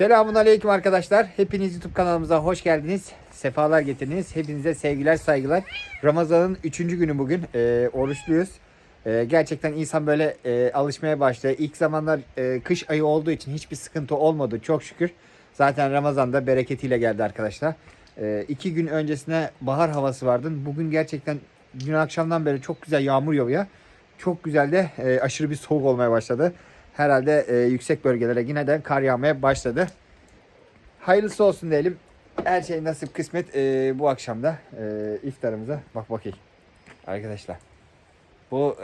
Selamun Aleyküm arkadaşlar. Hepiniz YouTube kanalımıza hoş geldiniz. Sefalar getirdiniz. Hepinize sevgiler, saygılar. Ramazan'ın 3. günü bugün. Ee, oruçluyuz. Ee, gerçekten insan böyle e, alışmaya başlıyor. İlk zamanlar e, kış ayı olduğu için hiçbir sıkıntı olmadı çok şükür. Zaten Ramazan'da bereketiyle geldi arkadaşlar. Ee, iki gün öncesine bahar havası vardı. Bugün gerçekten dün akşamdan beri çok güzel yağmur yağıyor. Çok güzel de e, aşırı bir soğuk olmaya başladı. Herhalde e, yüksek bölgelere yine de kar yağmaya başladı. Hayırlısı olsun diyelim. Her şey nasip kısmet e, bu akşamda e, iftarımıza bak bakayım. Arkadaşlar. Bu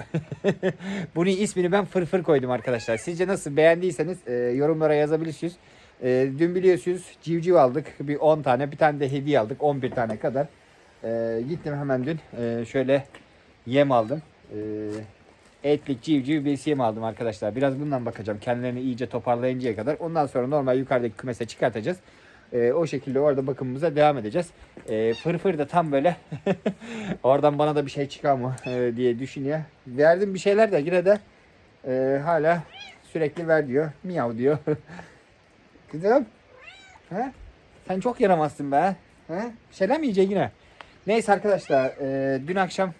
bunun ismini ben fırfır koydum arkadaşlar. Sizce nasıl beğendiyseniz e, yorumlara yazabilirsiniz. E, dün biliyorsunuz civciv aldık. Bir 10 tane. Bir tane de hediye aldık. 11 tane kadar. E, gittim hemen dün. E, şöyle yem aldım. E, etlik civciv bir yem aldım arkadaşlar. Biraz bundan bakacağım. Kendilerini iyice toparlayıncaya kadar. Ondan sonra normal yukarıdaki kümese çıkartacağız. E, o şekilde orada bakımımıza devam edeceğiz. E, fırfır da tam böyle oradan bana da bir şey çıkar mı e, diye düşünüyor. Verdim bir şeyler de yine de e, hala sürekli ver diyor. Miyav diyor. Kızım. He? Sen çok yaramazsın be. He? Bir şeyler mi yiyecek yine? Neyse arkadaşlar e, dün akşam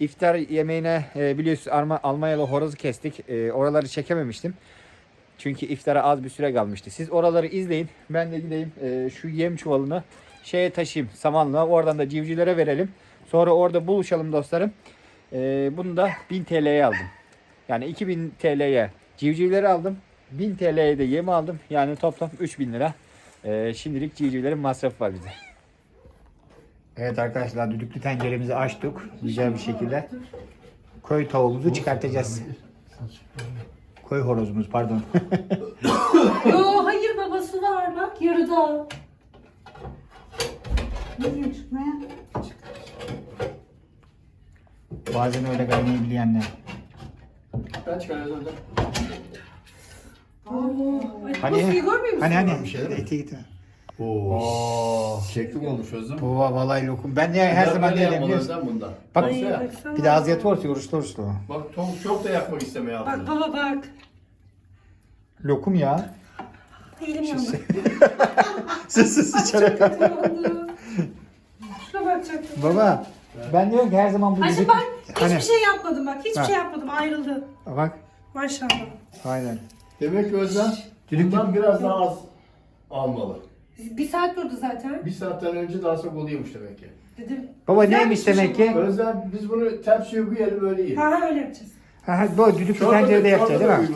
iftar yemeğine e, biliyorsunuz Arma, Almanyalı horozu kestik. E, oraları çekememiştim. Çünkü iftara az bir süre kalmıştı. Siz oraları izleyin. Ben de gideyim e, şu yem çuvalını şeye taşıyayım samanlığa. Oradan da civcivlere verelim. Sonra orada buluşalım dostlarım. E, bunu da 1000 TL'ye aldım. Yani 2000 TL'ye civcivleri aldım. 1000 TL'ye de yem aldım. Yani toplam 3000 lira. E, şimdilik civcivlerin masrafı var bize. Evet arkadaşlar düdüklü tenceremizi açtık. Güzel bir şekilde. Köy tavuğumuzu çıkartacağız. Koy horozumuz pardon. Yo hayır babası var bak yarıda. Nereye çıkmaya? Bazen öyle anne. Ben çıkarıyorum Hani musun? hani hani Bir şeyler mi? eti git. Oo. Şeklim olmuş Özlem. Baba vallahi lokum. Ben de her zaman biliyorsun. Özlem bundan. Bak Ay, Baksana. baksana. bir de aziyet varsa oruçlu oruçlu. Bak tavuk çok da yakmak istemeye Bak baba bak. Lokum ya. Elim yandı. Sus sus içeri. Kötü oldu. Şuna bakacaktım. Baba ben diyorum ki her zaman bu Ayşe bak hiçbir Hani- şey yapmadım bak. Hiçbir Ha. şey yapmadım ayrıldı. Bak Maşallah. aynen. Demek ki Özlem Düdük- bundan biraz daha az almalı. Bir saat durdu zaten. Bir saatten önce daha çok oluyormuş demek ki. Dedim. Baba Güzel neymiş bir şey demek ki? Özlem biz bunu tepsiye koyalım öyle yiyelim. Ha ha öyle yapacağız. Ha, ha, bu düdüklü tencerede yapacağız değil mi?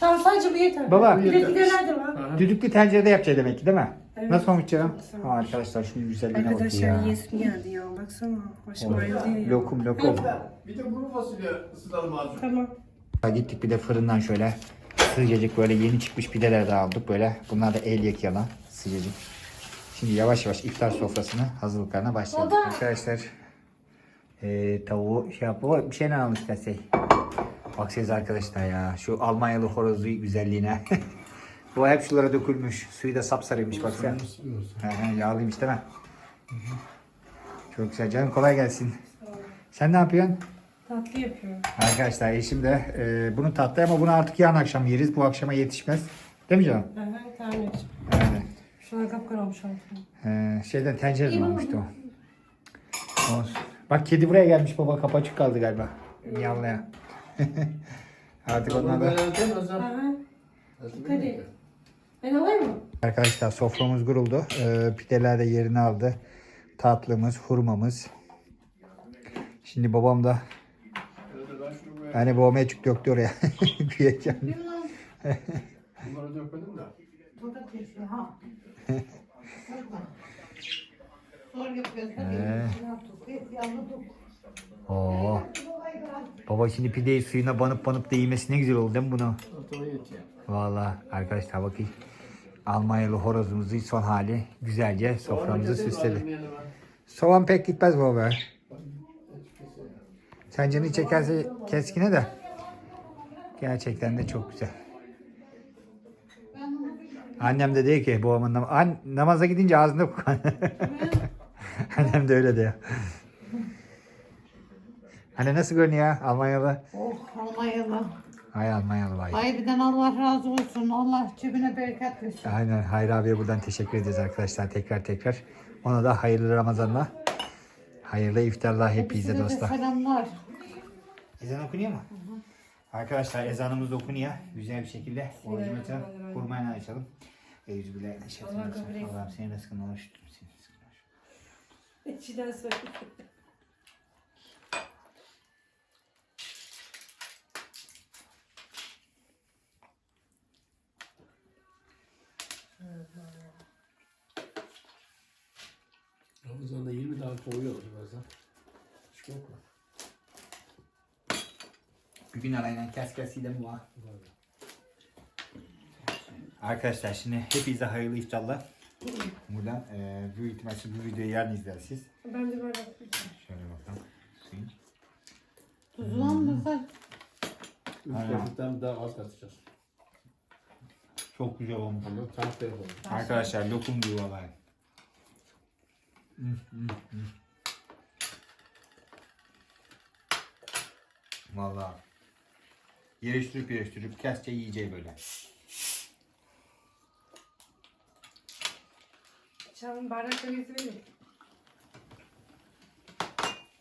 Tamam sadece bu yeter. Baba. Bir de pideler de var. Düdüklü tencerede yapacağız demek ki değil mi? Evet. Nasıl olmuş canım? Ha, arkadaşlar şunun güzelliğine Arkadaşlar ya. yesim geldi ya. Baksana. Başım ayrıldı ya. Lokum lokum. Bir de kuru fasulye ısıtalım azıcık. Tamam. Gittik bir de fırından şöyle sıcacık böyle yeni çıkmış pideler de aldık böyle. Bunlar da el yakyalan sıcacık. Şimdi yavaş yavaş iftar sofrasını hazırlıklarına başlayalım. Baba. Arkadaşlar eee tavuğu şey yap. Baba bir şeyler almış desey. Baksanıza arkadaşlar ya şu Almanyalı horozu güzelliğine. Bu hep şulara dökülmüş. Suyu da sapsarıymış. He, he, yağlıymış değil mi? Çok güzel canım kolay gelsin. Sen ne yapıyorsun? Tatlı yapıyorum. Arkadaşlar eşim de e, bunu tattı ama bunu artık yarın akşam yeriz. Bu akşama yetişmez. Değil mi canım? Aha, tane. Yani, Şu an kapkara olmuş altı. e, şeyden tencereden almıştı o. Olsun. Bak kedi buraya gelmiş baba kapı açık kaldı galiba. Miyavlaya. artık onlar da... Aha. Özlem, Hadi. Ben alayım mı? Arkadaşlar soframız kuruldu. E, pideler de yerini aldı. Tatlımız, hurmamız. Şimdi babam da yani babam açık döktü oraya. Büyük bunları dökmedim de. Burada kesiyor ha. Zor. Ee. Oo. Baba şimdi pideyi suyuna banıp banıp da yemesi ne güzel oldu değil mi yetiyor. Valla arkadaşlar bakın. Almanyalı horozumuzun son hali güzelce soframızı süsledi. Soğan pek gitmez baba. Sen canını çekerse keskine de. Gerçekten de çok güzel. Annem de diyor ki babamın nam An namaza gidince ağzında kokan. Annem de öyle diyor. Anne nasıl görünüyor Almanya'da? Oh Almanyalı. Hayal mayal vay. Hayırdan Allah razı olsun. Allah cebine bereket versin. Aynen Hayri abiye buradan teşekkür ederiz arkadaşlar tekrar tekrar. Ona da hayırlı Ramazanlar. Hayırlı iftarlar hepinize dostlar. selamlar. Ezan okunuyor mu? Arkadaşlar ezanımız da okunuyor. Güzel bir şekilde orucunu açalım. Kurmayla açalım. Eyyüzübillahimineşşeytanirracim. Allah'ım senin rızkını tuttum. Senin rızkını tuttum. İçinden söyle. Ramazan'da 20 daha kovuyorlar bazen. Hiç korkma. Bir gün arayla kes kes yine mi var? Arkadaşlar şimdi hepinize hayırlı iftarlar. Buradan e, büyük ihtimalle bu videoyu yarın izlersiniz. Ben de böyle Şöyle bakalım. Suyun. Tuzu almasak. Üç Aynen. vakitten daha az katacağız. Çok güzel olmuş. Ama tam telefon. Arkadaşlar lokum gibi vallahi. Vallahi. Yeriştirip yeriştirip kesçe yiyeceği böyle. Çamın bardakları getirelim.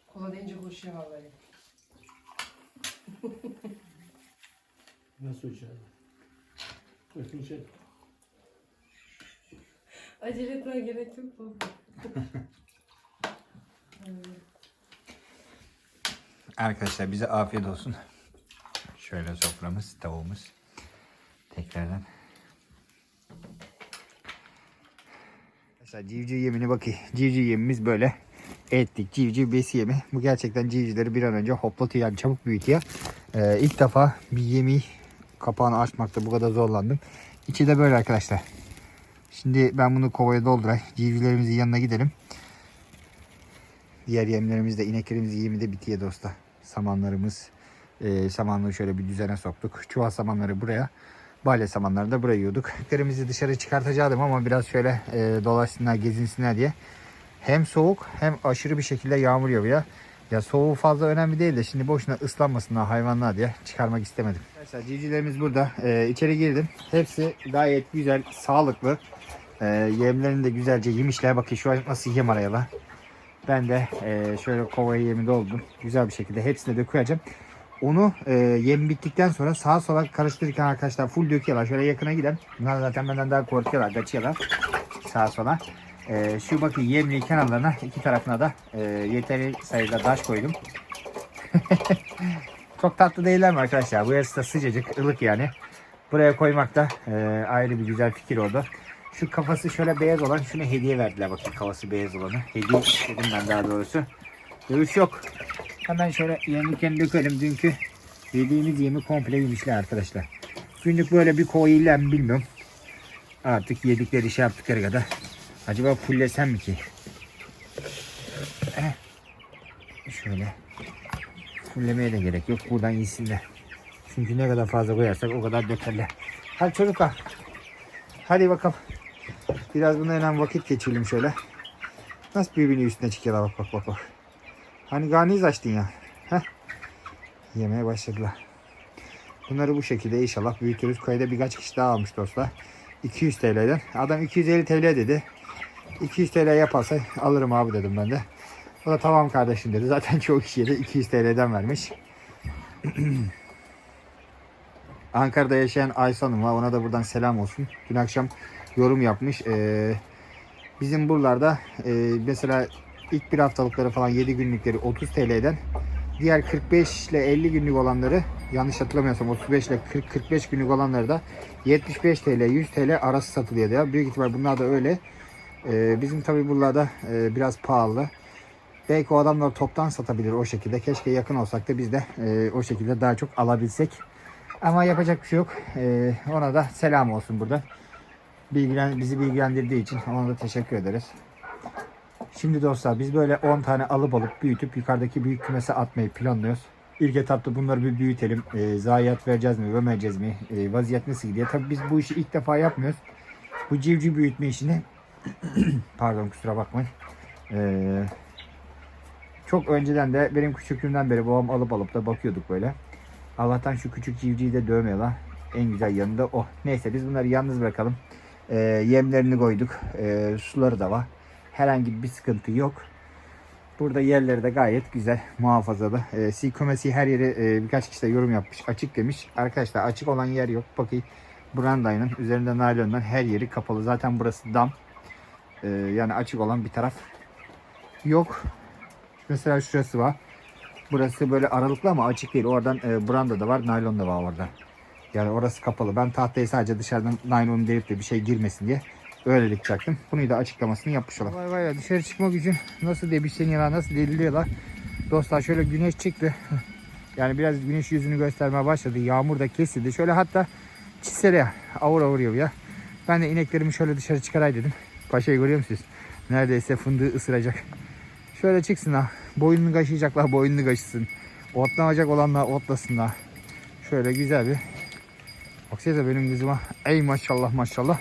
Kola deyince koşuyor vallahi. Nasıl içerim? Ötün şey. Acele etmeye gerek yok mu? Arkadaşlar bize afiyet olsun. Şöyle soframız, tavuğumuz. Tekrardan. Arkadaşlar civciv yemini bakayım. Civciv yemimiz böyle. Ettik civciv besi yemi. Bu gerçekten civcivleri bir an önce hoplatıyor yani çabuk büyütüyor. Ee, ilk defa bir yemi kapağını açmakta bu kadar zorlandım. İçi de böyle arkadaşlar. Şimdi ben bunu kovaya doldurayım. Civcivlerimizin yanına gidelim. Diğer yemlerimiz de ineklerimizin yemi de bitiyor dostlar. Samanlarımız. E, samanlığı şöyle bir düzene soktuk. Çuval samanları buraya. Balya samanları da buraya yiyorduk. İneklerimizi dışarı çıkartacaktım ama biraz şöyle e, dolaşsınlar, gezinsinler diye. Hem soğuk hem aşırı bir şekilde yağmur yağıyor. Ya soğuğu fazla önemli değil de şimdi boşuna ıslanmasınlar hayvanlar diye çıkarmak istemedim. Arkadaşlar civcivlerimiz burada. E, içeri girdim. Hepsi gayet güzel, sağlıklı. E, yemlerini de güzelce yemişler. Bakın şu an nasıl yem arayalar. Ben de e, şöyle kovaya yemi doldum. Güzel bir şekilde hepsine dökeceğim. Onu e, yem bittikten sonra sağa sola karıştırırken arkadaşlar full döküyorlar. Şöyle yakına giden. Bunlar zaten benden daha korkuyorlar. Kaçıyorlar. Sağa sola. E, şu bakın yemli kenarlarına iki tarafına da e, yeteri sayıda taş koydum. Çok tatlı değiller mi arkadaşlar? Bu yarısı da sıcacık, ılık yani. Buraya koymak da e, ayrı bir güzel fikir oldu. Şu kafası şöyle beyaz olan şunu hediye verdiler bakın kafası beyaz olanı. Hediye istedim ben daha doğrusu. Dövüş yok. Hemen şöyle yemliklerini dökelim. Dünkü yediğimiz yemi komple yemişler arkadaşlar. Günlük böyle bir kova ile mi bilmiyorum. Artık yedikleri şey yaptıkları kadar. Acaba fullesem mi ki? Eh. Şöyle. Fullemeye de gerek yok. Buradan yesinler. Çünkü ne kadar fazla koyarsak o kadar dökerler. Hadi çocuklar. Hadi bakalım. Biraz bunlarla vakit geçirelim şöyle. Nasıl birbirinin üstüne çıkıyorlar bak bak bak bak. Hani garniz açtın ya. Heh. Yemeye başladılar. Bunları bu şekilde inşallah büyütürüz. Köyde birkaç kişi daha almış dostlar. 200 TL'den. Adam 250 TL dedi. 200 TL yaparsa alırım abi dedim ben de. O da tamam kardeşim dedi. Zaten çoğu kişiye de 200 TL'den vermiş. Ankara'da yaşayan Ayşe Hanım var. Ona da buradan selam olsun. Dün akşam yorum yapmış. Ee, bizim buralarda e, mesela ilk bir haftalıkları falan 7 günlükleri 30 TL'den diğer 45 ile 50 günlük olanları yanlış hatırlamıyorsam 35 ile 40 45 günlük olanları da 75 TL 100 TL arası satılıyor ya. Büyük ihtimal bunlar da öyle. Ee, bizim tabi buralarda e, biraz pahalı. Belki o adamlar toptan satabilir o şekilde. Keşke yakın olsak da biz de e, o şekilde daha çok alabilsek. Ama yapacak bir şey yok. Ee, ona da selam olsun burada. Bilgilen, bizi bilgilendirdiği için ona da teşekkür ederiz. Şimdi dostlar biz böyle 10 tane alıp alıp büyütüp yukarıdaki büyük kümese atmayı planlıyoruz. İlk etapta bunları bir büyütelim. E, zayiat vereceğiz mi, vermeyeceğiz mi? E, vaziyet nasıl gidiyor? Tabii biz bu işi ilk defa yapmıyoruz. Bu civciv büyütme işini pardon kusura bakmayın. Ee, çok önceden de benim küçüklüğümden beri babam alıp alıp da bakıyorduk böyle. Allah'tan şu küçük civcivi de dövmüyorlar. En güzel yanında o. Neyse biz bunları yalnız bırakalım. Ee, yemlerini koyduk. Ee, suları da var. Herhangi bir sıkıntı yok. Burada yerleri de gayet güzel, muhafazalı. E, Sikomesi her yeri e, birkaç kişi de yorum yapmış. Açık demiş. Arkadaşlar açık olan yer yok. Bakın brandayının üzerinde naylondan her yeri kapalı. Zaten burası dam. E, yani açık olan bir taraf yok. Mesela şurası var. Burası böyle aralıklı ama açık değil. Oradan e, branda da var, naylon da var orada. Yani orası kapalı. Ben tahtayı sadece dışarıdan naylon delip de bir şey girmesin diye öylelik çaktım. Bunu da açıklamasını yapmış olalım. Vay vay dışarı çıkmak için nasıl debişleniyorlar, nasıl deliliyorlar. Dostlar şöyle güneş çıktı. Yani biraz güneş yüzünü göstermeye başladı. Yağmur da kesildi. Şöyle hatta çisele avur avur ya. Ben de ineklerimi şöyle dışarı çıkaray dedim. Paşayı görüyor musunuz? Neredeyse fındığı ısıracak. Şöyle çıksın ha. Boynunu kaşıyacaklar boynunu kaşısın. Otlanacak olanlar otlasınlar. Şöyle güzel bir. Baksanıza benim kızıma. Ey maşallah maşallah.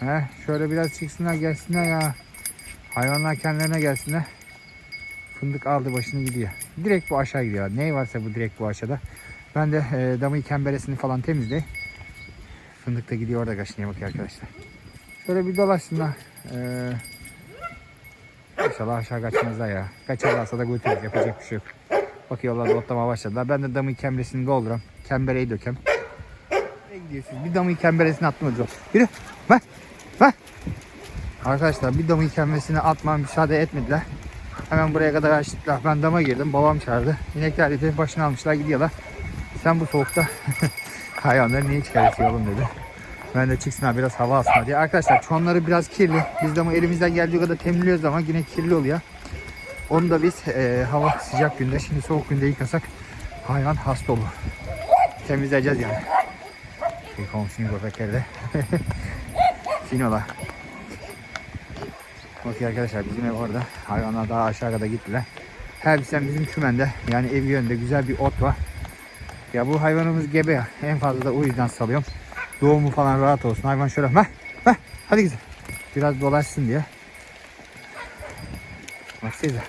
He, şöyle biraz çıksınlar gelsinler ya. Hayvanlar kendilerine gelsinler. Fındık aldı başını gidiyor. Direkt bu aşağı gidiyor. Ne varsa bu direkt bu aşağıda. Ben de e, damı kemberesini falan temizleyeyim. Fındık da gidiyor orada kaşınıyor bakıyor arkadaşlar. Şöyle bir dolaşsınlar. Ee, inşallah aşağı kaçmazlar ya. Kaçarlarsa da götürürüz. Yapacak bir şey yok. Bakıyorlar da otlama başladılar. Ben de damı kemberesini dolduram. Kembereyi dökem. Nereye gidiyorsunuz? Bir damı kemberesini atmadı. Yürü. Ver. Ver. Arkadaşlar bir damı kemberesini atmam müsaade etmediler. Hemen buraya kadar açtılar. Ben dama girdim. Babam çağırdı. İnekler de başına almışlar gidiyorlar. Sen bu soğukta hayvanları niye çıkarıyorsun oğlum dedi. Ben de çıksınlar biraz hava alsınlar diye. Arkadaşlar çonları biraz kirli. Biz de ama elimizden geldiği kadar temizliyoruz ama yine kirli oluyor. Onu da biz e, hava sıcak günde şimdi soğuk günde yıkasak hayvan hasta olur. Temizleyeceğiz yani. Köpekleri de. Sinola. Bakın arkadaşlar bizim ev orada. Hayvanlar daha aşağı kadar gittiler. Her birisi bizim kümende yani ev yönünde güzel bir ot var. Ya bu hayvanımız gebe ya. En fazla da o yüzden salıyorum. Doğumu falan rahat olsun. Hayvan şöyle ver ver hadi güzel. Biraz dolaşsın diye. Baksanıza.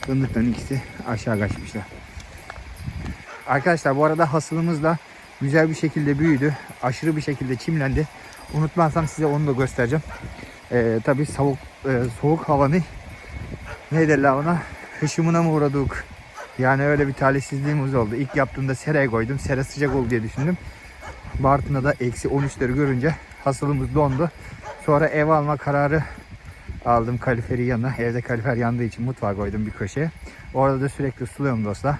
Fındıkların ikisi aşağı kaçmışlar. Arkadaşlar bu arada hasılımız da güzel bir şekilde büyüdü. Aşırı bir şekilde çimlendi. Unutmazsam size onu da göstereceğim. Ee, tabii soğuk, e, soğuk havanı ne derler ona? Hışımına mı uğradık? Yani öyle bir talihsizliğimiz oldu. İlk yaptığımda seraya koydum. Sera sıcak oldu diye düşündüm. Bartın'da da eksi 13'leri görünce hasılımız dondu. Sonra ev alma kararı aldım kaliferi yanına. Evde kalifer yandığı için mutfağa koydum bir köşeye. Orada da sürekli suluyorum dostlar.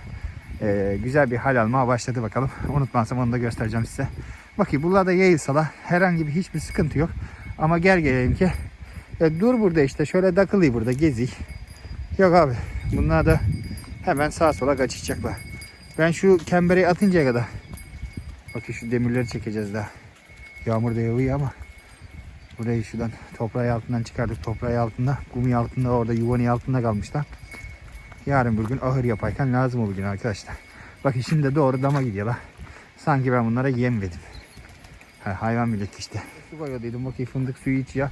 Ee, güzel bir hal almaya başladı bakalım. Unutmazsam onu da göstereceğim size. Bakayım bunlar da yayılsalar herhangi bir hiçbir sıkıntı yok. Ama gel gelelim ki e, dur burada işte şöyle takılayım burada gezi. Yok abi bunlar da hemen sağa sola kaçacaklar. Ben şu kembereyi atıncaya kadar bakın şu demirleri çekeceğiz daha. Yağmur da yağıyor ama burayı şuradan toprağı altından çıkardık. Toprağı altında, kumu altında orada yuvanın altında kalmışlar. Yarın bir gün ahır yaparken lazım o bir gün arkadaşlar. Bakın şimdi de doğru dama gidiyorlar. Sanki ben bunlara yem verdim. Ha, hayvan millet işte. Su koyuyordum bakayım fındık suyu içiyor.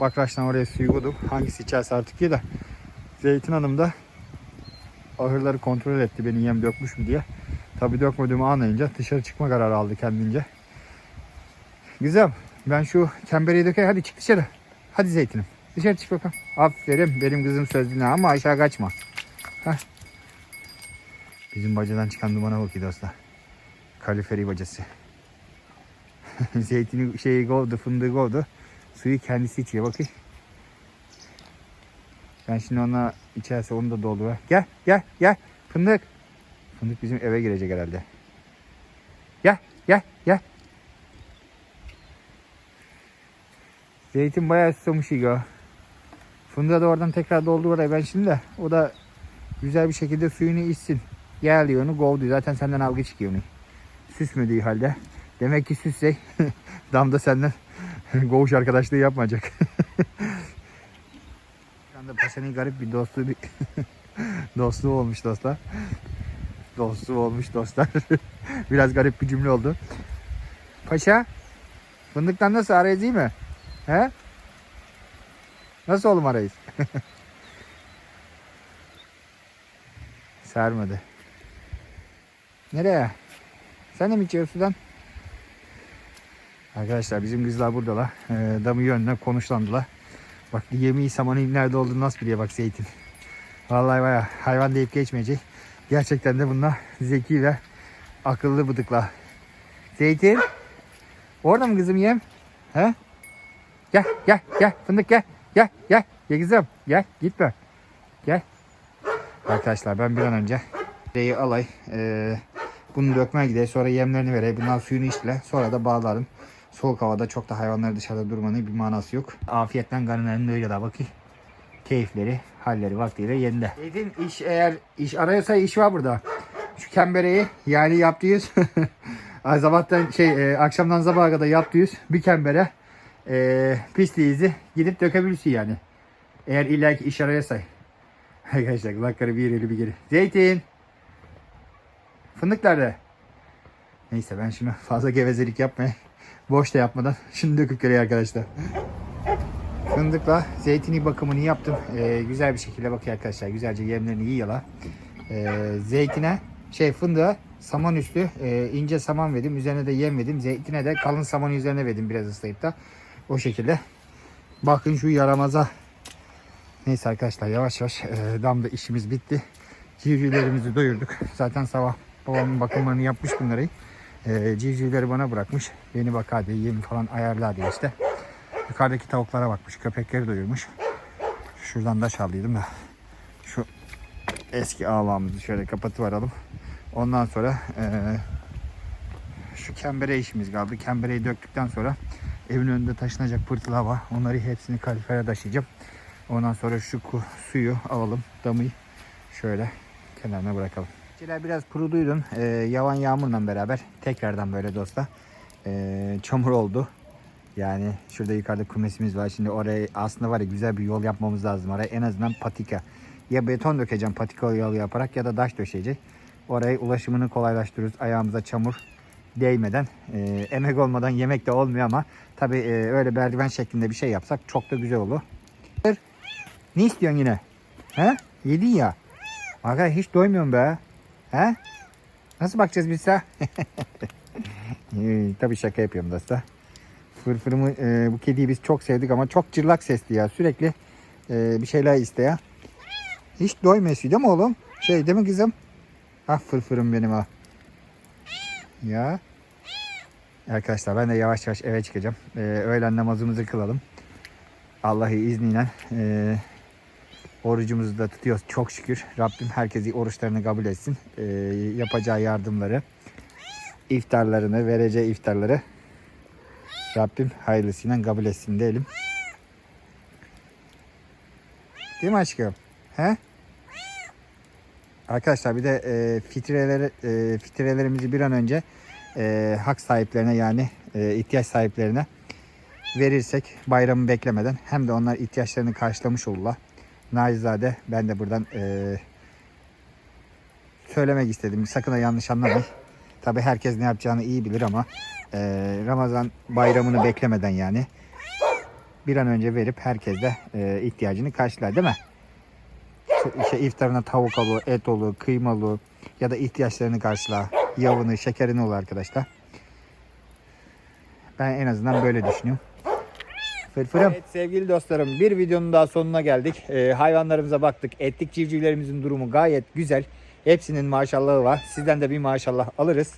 Bakraçtan oraya suyu koydum. Hangisi içerse artık ye de. Zeytin Hanım da ahırları kontrol etti beni yem dökmüş mü diye. Tabii dökmediğimi anlayınca dışarı çıkma kararı aldı kendince. Güzel. Ben şu kembereyi dökeyim. Hadi çık dışarı. Hadi zeytinim. Dışarı çık bakalım. Aferin. Benim kızım sözlüğüne ama aşağı kaçma. Heh. Bizim bacadan çıkan dumana bakıyor dostlar. Kaliferi bacası. Zeytini şeyi kovdu, fındığı kovdu. Suyu kendisi içiyor bakayım. Ben şimdi ona içerse onu da doldur. Gel, gel, gel. Fındık. Fındık bizim eve girecek herhalde. Gel, gel, gel. Zeytin bayağı susamış ya. Fındığı da oradan tekrar doldur oraya ben şimdi de. O da güzel bir şekilde suyunu içsin. Gel diyor onu kovdu. Zaten senden algı çıkıyor onu. Süsmediği halde. Demek ki süssey damda senden koğuş arkadaşlığı yapmayacak. Şu anda paşanın garip bir dostluğu bir dostluğu olmuş dostlar. Dostluğu olmuş dostlar. Biraz garip bir cümle oldu. Paşa fındıktan nasıl arayız iyi mi? He? Nasıl oğlum arayız? Sarmadı. Nereye? Sen de mi içiyorsun sudan? Arkadaşlar bizim kızlar buradalar. Ee, damı yönüne konuşlandılar. Bak yemeği samanın nerede olduğunu nasıl biliyor bak zeytin. Vallahi baya hayvan deyip geçmeyecek. Gerçekten de bunlar zeki ve akıllı bıdıklar. Zeytin. Orada mı kızım yem? He? Gel gel gel fındık gel. Gel gel. Gel kızım. Gel gitme. Gel. Arkadaşlar ben bir an önce şeyi alay. Ee, bunu dökmeye gidelim. Sonra yemlerini vereyim. Bundan suyunu içtiler. Sonra da bağlarım. Soğuk havada çok da hayvanları dışarıda durmanın bir manası yok. Afiyetten karınlarının öyle da bakayım. Keyifleri, halleri vaktiyle yerinde. Zeytin iş eğer iş arıyorsa iş var burada. Şu kembereyi yani yaptıyız. Ay sabahtan şey e, akşamdan sabaha kadar yaptıyız. Bir kembere e, pisliğinizi gidip dökebilirsin yani. Eğer illa ki iş arıyorsa. Arkadaşlar kulakları bir ileri bir geri. Zeytin. Fındık nerede? Neyse ben şimdi fazla gevezelik yapmaya boş da yapmadan şimdi döküp geliyor arkadaşlar. Fındıkla zeytini bakımını yaptım. Ee, güzel bir şekilde bakıyor arkadaşlar. Güzelce yemlerini yiyorlar. Ee, zeytine şey fındığa saman üstü e, ince saman verdim. Üzerine de yem verdim. Zeytine de kalın saman üzerine verdim biraz ıslayıp da. O şekilde. Bakın şu yaramaza. Neyse arkadaşlar yavaş yavaş e, damda işimiz bitti. Civcivlerimizi doyurduk. Zaten sabah babamın bakımlarını yapmış bunları. E, civcivleri bana bırakmış. Beni bak hadi yem falan ayarla diye işte. Yukarıdaki tavuklara bakmış. Köpekleri doyurmuş. Şuradan da çaldıydım da. Şu eski ağlamızı şöyle kapatıveralım. Ondan sonra eee, şu kembere işimiz kaldı. Kembereyi döktükten sonra evin önünde taşınacak pırtılar var. Onları hepsini kalifere taşıyacağım. Ondan sonra şu suyu alalım. Damıyı şöyle kenarına bırakalım. Şeyler biraz kuruduydun. Eee, yavan yağmurla beraber tekrardan böyle dostlar eee, çamur oldu. Yani şurada yukarıda kumesimiz var. Şimdi oraya aslında var ya güzel bir yol yapmamız lazım. Oraya en azından patika. Ya beton dökeceğim patika yolu yaparak ya da taş döşeyecek. Oraya ulaşımını kolaylaştırıyoruz. Ayağımıza çamur değmeden. Ee, emek olmadan yemek de olmuyor ama tabii e, öyle merdiven şeklinde bir şey yapsak çok da güzel olur. Ne istiyorsun yine? He? Yedin ya. Aga hiç doymuyorum be. He? Nasıl bakacağız biz ha? Tabii şaka yapıyorum dostlar. Fırfırımı e, bu kediyi biz çok sevdik ama çok cırlak sesli ya. Sürekli e, bir şeyler iste ya. Hiç doymuyor değil mi oğlum? Şey değil mi kızım? Ah fırfırım benim ha. Ya. Arkadaşlar ben de yavaş yavaş eve çıkacağım. E, öğlen namazımızı kılalım. Allah'ın izniyle e, orucumuzu da tutuyoruz çok şükür. Rabbim herkesi oruçlarını kabul etsin. E, yapacağı yardımları, iftarlarını, vereceği iftarları Rabbim hayırlısıyla kabul etsin diyelim. Değil mi aşkım? He? Arkadaşlar bir de e, fitreleri, e, fitrelerimizi bir an önce e, hak sahiplerine yani e, ihtiyaç sahiplerine verirsek bayramı beklemeden hem de onlar ihtiyaçlarını karşılamış olurlar. Naizade ben de buradan e, söylemek istedim. Sakın ha yanlış anlamayın. Tabi herkes ne yapacağını iyi bilir ama e, Ramazan bayramını beklemeden yani bir an önce verip herkes de e, ihtiyacını karşılar değil mi? İşte iftarına tavuk olur, et olur, kıyma olur ya da ihtiyaçlarını karşılar. Yavını, şekerini olur arkadaşlar. Ben en azından böyle düşünüyorum. Fırfırım. Evet sevgili dostlarım bir videonun daha sonuna geldik. Ee, hayvanlarımıza baktık. Etlik civcivlerimizin durumu gayet güzel. Hepsinin maşallahı var. Sizden de bir maşallah alırız.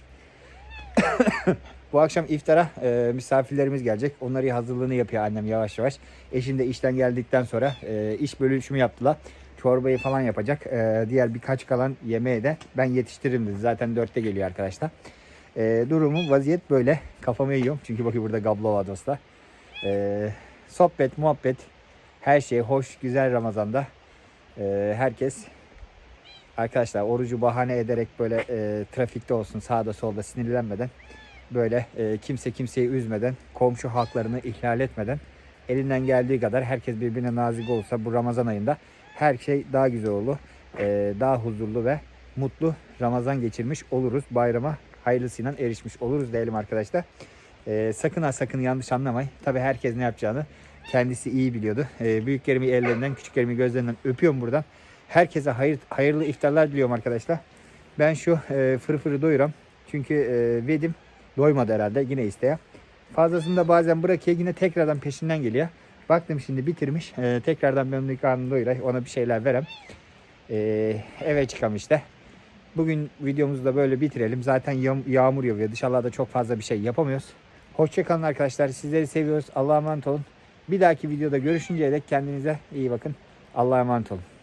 Bu akşam iftara e, misafirlerimiz gelecek. Onları hazırlığını yapıyor annem yavaş yavaş. Eşim de işten geldikten sonra e, iş bölüşümü yaptılar. Çorbayı falan yapacak. E, diğer birkaç kalan yemeği de ben yetiştiririm dedi. Zaten dörtte geliyor arkadaşlar. E, durumu vaziyet böyle. Kafamı yiyorum. Çünkü bakın burada gablo var dostlar. E, sohbet, muhabbet, her şey hoş, güzel Ramazan'da. E, herkes arkadaşlar orucu bahane ederek böyle e, trafikte olsun sağda solda sinirlenmeden böyle e, kimse kimseyi üzmeden komşu haklarını ihlal etmeden elinden geldiği kadar herkes birbirine nazik olsa bu Ramazan ayında her şey daha güzel olur. E, daha huzurlu ve mutlu Ramazan geçirmiş oluruz. Bayrama hayırlısıyla erişmiş oluruz diyelim arkadaşlar. E, sakın ha sakın yanlış anlamayın. Tabi herkes ne yapacağını kendisi iyi biliyordu. E, büyüklerimi ellerinden, küçüklerimi gözlerinden öpüyorum buradan. Herkese hayır, hayırlı iftarlar diliyorum arkadaşlar. Ben şu e, fırfırı doyuram. Çünkü e, Vedim doymadı herhalde yine isteye. Fazlasını da bazen bırakıyor yine tekrardan peşinden geliyor. Baktım şimdi bitirmiş. E, tekrardan karnını doyuray. Ona bir şeyler verem. E, eve çıkam işte. Bugün videomuzu da böyle bitirelim. Zaten yağ- yağmur yağıyor. Dışarıda çok fazla bir şey yapamıyoruz. Hoşçakalın arkadaşlar. Sizleri seviyoruz. Allah'a emanet olun. Bir dahaki videoda görüşünceye dek kendinize iyi bakın. Allah'a emanet olun.